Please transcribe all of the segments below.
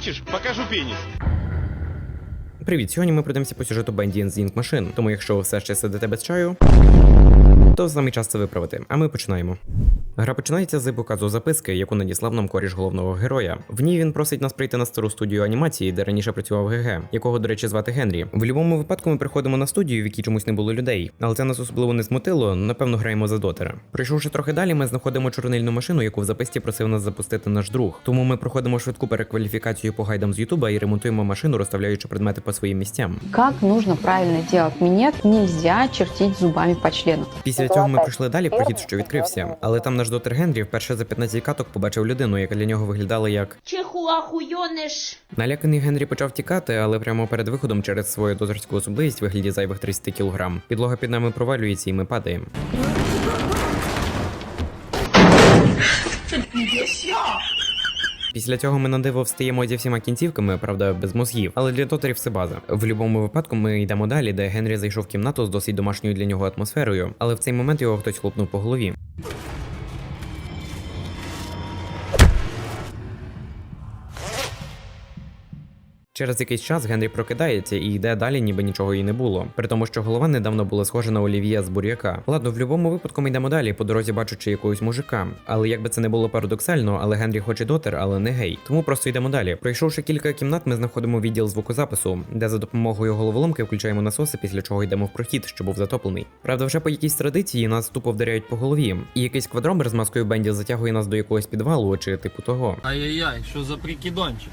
Хочешь, покажу пеніс. Привіт, сьогодні ми пройдемося по сюжету з Інк машин. Тому якщо ви все ще сидите без чаю, то саме час це виправити. А ми починаємо. Гра починається з показу записки, яку надіслав нам коріш головного героя. В ній він просить нас прийти на стару студію анімації, де раніше працював ГГ, якого, до речі, звати Генрі. В будь-якому випадку ми приходимо на студію, в якій чомусь не було людей, але це нас особливо не змотило. Напевно, граємо за дотера. Пройшовши трохи далі, ми знаходимо чорнильну машину, яку в записці просив нас запустити наш друг. Тому ми проходимо швидку перекваліфікацію по гайдам з Ютуба і ремонтуємо машину, розставляючи предмети по своїм місцям. Как нужно правильно делать минет, нельзя чертить зубами по члену. Після цього ми пройшли далі прохід, що відкрився. Але там наш дотер Генрі вперше за 15 каток побачив людину, яка для нього виглядала як Чехуахуйониш. наляканий Генрі почав тікати, але прямо перед виходом через свою дозорську особливість вигляді зайвих 30 кілограм. Підлога під нами провалюється, і ми падаємо. Після цього ми на диво встаємо зі всіма кінцівками, правда, без мозгів, але для дотерів все база. В будь-якому випадку ми йдемо далі, де Генрі зайшов в кімнату з досить домашньою для нього атмосферою, але в цей момент його хтось хлопнув по голові. Через якийсь час Генрі прокидається і йде далі, ніби нічого і не було. При тому, що голова недавно була схожа на Олів'є з буряка. Ладно, в будь-якому випадку ми йдемо далі, по дорозі бачучи якогось мужика. Але як би це не було парадоксально, але Генрі хоче дотер, але не гей. Тому просто йдемо далі. Пройшовши кілька кімнат, ми знаходимо відділ звукозапису, де за допомогою головоломки включаємо насоси, після чого йдемо в прохід, що був затоплений. Правда, вже по якійсь традиції нас тупо вдаряють по голові, і якийсь квадромер з маскою Бенді затягує нас до якогось підвалу чи типу того. Ай-яй-яй, что за прикидончик?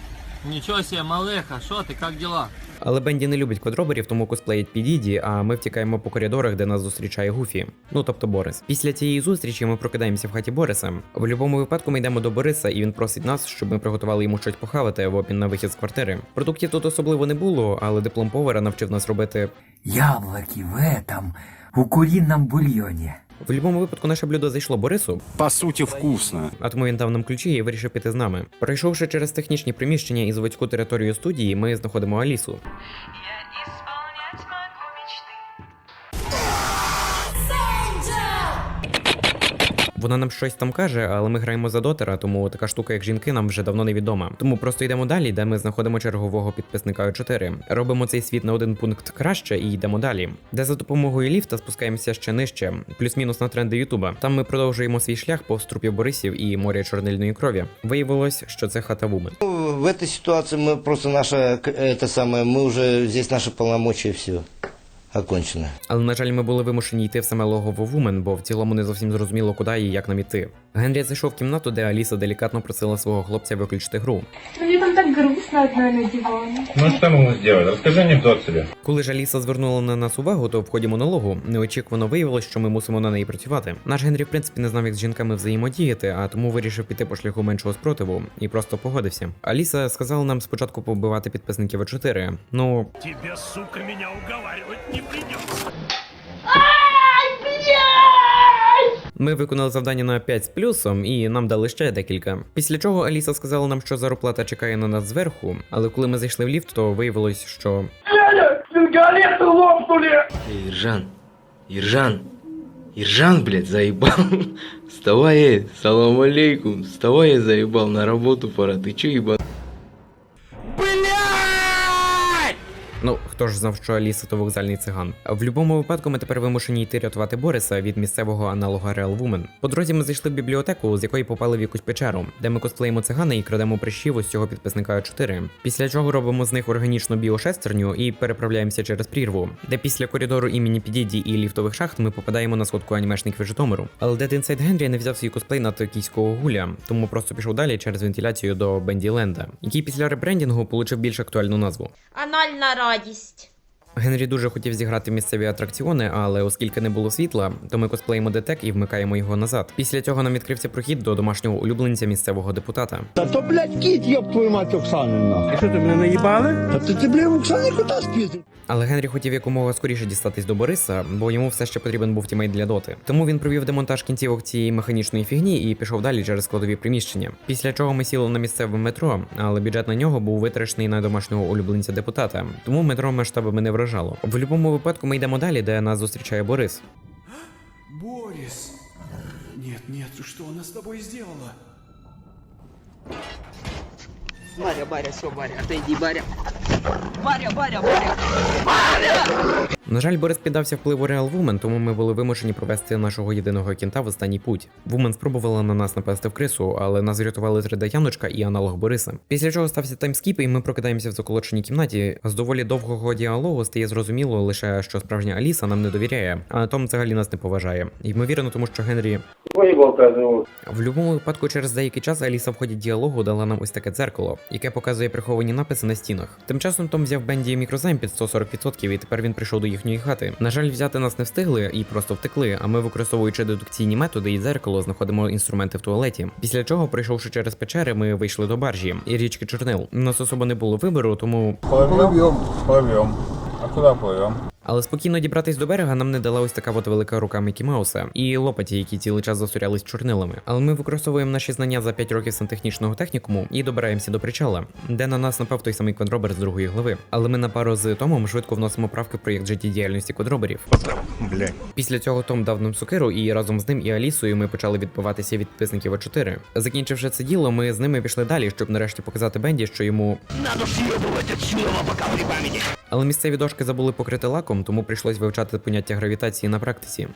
Ничего себе, малеха, что ты, как дела? Але Бенді не любить квадроберів, тому косплеїть Підіді, а ми втікаємо по коридорах, де нас зустрічає Гуфі. Ну тобто Борис. Після цієї зустрічі ми прокидаємося в хаті Бориса. В будь-якому випадку ми йдемо до Бориса, і він просить нас, щоб ми приготували йому щось похавати в обмін на вихід з квартири. Продуктів тут особливо не було, але диплом повара навчив нас робити. Яблоки в этом, у курином бульоне. В будь-якому випадку наше блюдо зайшло Борису, По суті, вкусно. а тому він дав нам ключі і вирішив піти з нами. Пройшовши через технічні приміщення і заводську територію студії, ми знаходимо Алісу. Вона нам щось там каже, але ми граємо за дотера, тому така штука, як жінки, нам вже давно невідома. Тому просто йдемо далі, де ми знаходимо чергового підписника 4 Робимо цей світ на один пункт краще і йдемо далі. Де за допомогою ліфта спускаємося ще нижче, плюс-мінус на тренди Ютуба. Там ми продовжуємо свій шлях повз трупів Борисів і моря чорнильної крові. Виявилось, що це хата Вумен. В этой ситуации мы просто наша, к- это самое, мы уже, здесь наши полномочия все окончено. Але на жаль, ми були вимушені йти в саме логово Вумен, бо в цілому не зовсім зрозуміло, куди і як нам іти. Генрі зайшов в кімнату, де Аліса делікатно просила свого хлопця виключити гру. Грустно одной на диване. Ну что ему сделать? Расскажи анекдот себе. Коли ж Аліса звернула на нас увагу, то в ході монологу неочікувано виявилось, що ми мусимо на неї працювати. Наш Генрі, в принципі, не знав, як з жінками взаємодіяти, а тому вирішив піти по шляху меншого спротиву і просто погодився. Аліса сказала нам спочатку побивати підписників А4. Ну Тебе, сука, меня уговаривать не придется. Ми виконали завдання на 5 з плюсом, і нам дали ще декілька. Після чого Аліса сказала нам, що зарплата чекає на нас зверху, але коли ми зайшли в ліфт, то виявилось, що Иржан, Иржан, Иржан, блядь, заебал. Вставай, э, салам алейкум, вставай, я заебал, на работу пора, ты чё ебан? Ну, хто ж знав, що Аліса то вокзальний циган. В будь-якому випадку ми тепер вимушені йти рятувати Бориса від місцевого аналога Real Woman. По дорозі ми зайшли в бібліотеку, з якої попали в якусь печеру, де ми косплеїмо цигана і крадемо прищів ось цього підписника 4 Після чого робимо з них органічну біошестерню і переправляємося через прірву, де після коридору імені Підіді і ліфтових шахт ми попадаємо на сходку анімешників Житомиру. Але Dead Inside Генрі не взяв свій косплей на токійського гуля, тому просто пішов далі через вентиляцію до Бенділенда, який після ребрендінгу получив більш актуальну назву. Анальна радість. Генрі дуже хотів зіграти місцеві атракціони, але оскільки не було світла, то ми косплеїмо детек і вмикаємо його назад. Після цього нам відкрився прохід до домашнього улюбленця місцевого депутата. Та то, блядь, кіт, ёб твою мать, Оксанина. И что, ты меня наебали? Та ти, ти блядь, Оксані кота спіздив. Але Генрі хотів якомога скоріше дістатись до Бориса, бо йому все ще потрібен був тімейт для доти. Тому він провів демонтаж кінцівок цієї механічної фігні і пішов далі через складові приміщення. Після чого ми сіли на місцеве метро, але бюджет на нього був витрачений на домашнього улюбленця депутата. Тому метро масштабами не вражало. В будь-якому випадку ми йдемо далі, де нас зустрічає Борис. Борис. Нет, нет, что она с тобой сделала? Баря, Баря, все, Баря, отойди, Баря. Баря, Баря, Баря. На жаль, Борис піддався впливу Real Woman, тому ми були вимушені провести нашого єдиного кінта в останній путь. Вумен спробувала на нас напасти в крису, але нас врятували 3D Яночка і аналог Бориса. Після чого стався таймскіп, і ми прокидаємося в заколоченій кімнаті. З доволі довгого діалогу стає зрозуміло лише, що справжня Аліса нам не довіряє, а Том взагалі нас не поважає. Ймовірно, тому що Генрі в будь-якому випадку через деякий час Аліса в ході діалогу дала нам ось таке дзеркало, яке показує приховані написи на стінах. Тим часом Том взяв Бенді мікрозайм під 140% і тепер він прийшов до їхньої хати. На жаль, взяти нас не встигли і просто втекли. А ми, використовуючи дедукційні методи і дзеркало, знаходимо інструменти в туалеті. Після чого, пройшовши через печери, ми вийшли до баржі і річки Чорнил. У нас особо не було вибору, тому Плывем. Плывем. А куда плывем? Але спокійно дібратись до берега нам не дала ось така от велика рука Мікі Мауса і лопаті, які цілий час засорялись чорнилами. Але ми використовуємо наші знання за 5 років сантехнічного технікуму і добираємося до причала, де на нас напав той самий квадробер з другої глави. Але ми на пару з Томом швидко вносимо правки в проєкт життєдіяльності квадроберів. Після цього Том дав нам сокиру, і разом з ним і Алісою ми почали відбиватися від підписників А4. Закінчивши це діло, ми з ними пішли далі, щоб нарешті показати Бенді, що йому але місцеві дошки забули покрити лаком, тому прийшлось вивчати поняття гравітації на практиці.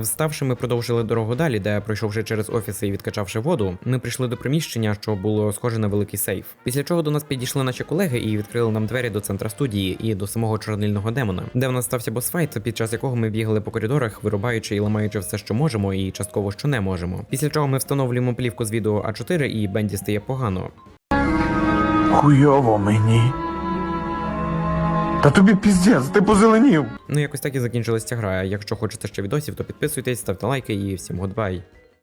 Вставши, ми продовжили дорогу далі, де, пройшовши через офіси і відкачавши воду, ми прийшли до приміщення, що було схоже на великий сейф. Після чого до нас підійшли наші колеги і відкрили нам двері до центра студії і до самого чорнильного демона, де в нас стався босфайт, під час якого ми бігали по коридорах, вирубаючи і ламаючи все, що можемо, і частково що не можемо. Після чого ми встановлюємо плівку з відео А4 і Бенді стає погано. Хуйово мені. Та тобі піздець, ти позеленів. Ну якось так і закінчилась ця гра. Якщо хочете ще відосів, то підписуйтесь, ставте лайки і всім гудбай.